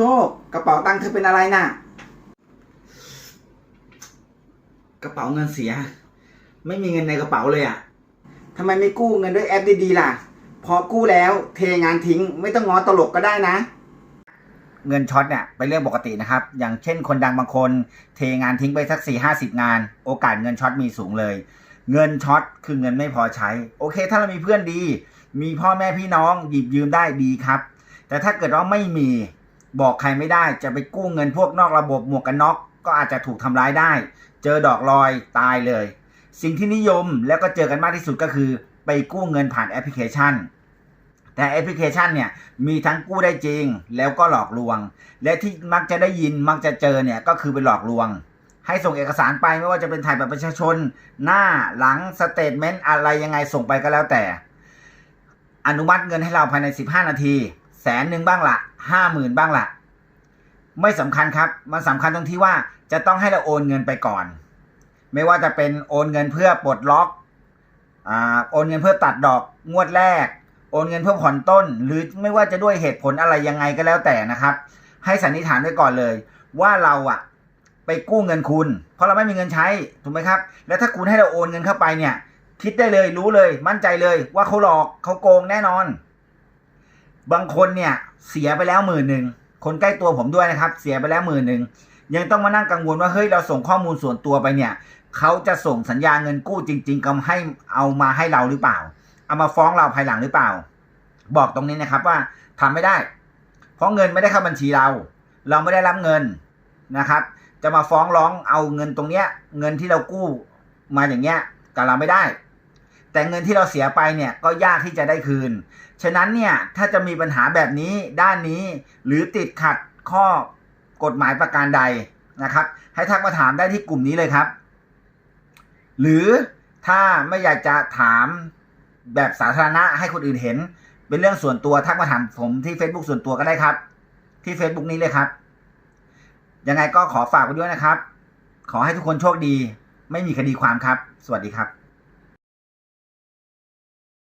โชค กระเป๋าตังค์เธอเป็นอะไรน่ะ กระเป๋าเงินเสีย ไม่มีเงินในกระเป๋าเลยอะทำไมไม่กู้เงินด้วยแอปดีๆล่ะ พอกู้แล้วเทงานทิ้งไม่ต้องง้อตลกก็ได้นะ เงินช็อตเนี่ยเป็นเรื่องปกตินะครับ อย่างเช่นคนดังบางคน เทงานทิ้งไปสักสี่ห้าสิบงาน โอกาสเงินช็อตมีสูงเลย เงินช็อตคือเงินไม่พอใช้ โอเค ถ้าเรามีเพื่อนดี มีพ่อแม่พี่น้องหยิบยืมได้ดีครับ แต่ถ้าเกิดว่าไม่มี บอกใครไม่ได้จะไปกู้เงินพวกนอกระบบหมวกกันน็อกก็อาจจะถูกทำร้ายได้ เจอดอกลอยตายเลย สิ่งที่นิยมแล้วก็เจอกันมากที่สุดก็คือ ไปกู้เงินผ่านแอปพลิเคชัน แต่แอปพลิเคชันเนี่ยมีทั้งกู้ได้จริง แล้วก็หลอกลวง และที่มักจะได้ยินมักจะเจอเนี่ยก็คือไปหลอกลวง ให้ส่งเอกสารไปไม่ว่าจะเป็นถ่ายบัตรประชาชน หน้าหลังสเตทเมนต์อะไรยังไงส่งไปก็แล้วแต่ อนุมัติเงินให้เราภายใน 15 นาที แสนหนึ่งบ้างละห้าหมื่นบ้างละไม่สำคัญครับ มันสำคัญตรงที่ว่าจะต้องให้เราโอนเงินไปก่อน ไม่ว่าจะเป็นโอนเงินเพื่อปลดล็อกอ่าโอนเงินเพื่อตัดดอกงวดแรก โอนเงินเพื่อผ่อนต้น หรือไม่ว่าจะด้วยเหตุผลอะไรยังไงก็แล้วแต่นะครับ ให้สันนิษฐานไว้ก่อนเลย ว่าเราอะไปกู้เงินคุณ เพราะเราไม่มีเงินใช้ถูกไหมครับ แล้วถ้าคุณให้เราโอนเงินเข้าไปเนี่ย คิดได้เลยรู้เลย มั่นใจเลยว่าเขาหลอกเขาโกงแน่นอน บางคนเนี่ยเสียไปแล้วหมื่นหนึ่งคนใกล้ตัวผมด้วยนะครับ เสียไปแล้วหมื่นหนึ่งยังต้องมานั่งกังวลว่าเฮ้ยเราส่งข้อมูลส่วนตัวไปเนี่ยเขาจะส่งสัญญาเงินกู้จริง ๆกำให้เอามาให้เราหรือเปล่า เอามาฟ้องเราภายหลังหรือเปล่า บอกตรงนี้นะครับว่าทำไม่ได้ เพราะเงินไม่ได้เข้าบัญชีเรา เราไม่ได้รับเงินนะครับ จะมาฟ้องร้องเอาเงินตรงเนี้ย เงินที่เรากู้มาอย่างเงี้ยกับเราไม่ได้ แต่เงินที่เราเสียไปเนี่ยก็ยากที่จะได้คืน ฉะนั้นเนี่ยถ้าจะมีปัญหาแบบนี้ด้านนี้ หรือติดขัดข้อกฎหมายประการใดนะครับ ให้ทักมาถามได้ที่กลุ่มนี้เลยครับ หรือถ้าไม่อยากจะถามแบบสาธารณะให้คนอื่นเห็น เป็นเรื่องส่วนตัวทักมาถามผมที่ Facebook ส่วนตัวก็ได้ครับ ที่ Facebook นี้เลยครับยังไงก็ขอฝากไว้ด้วยนะครับ ขอให้ทุกคนโชคดี ไม่มีคดีความครับ สวัสดีครับ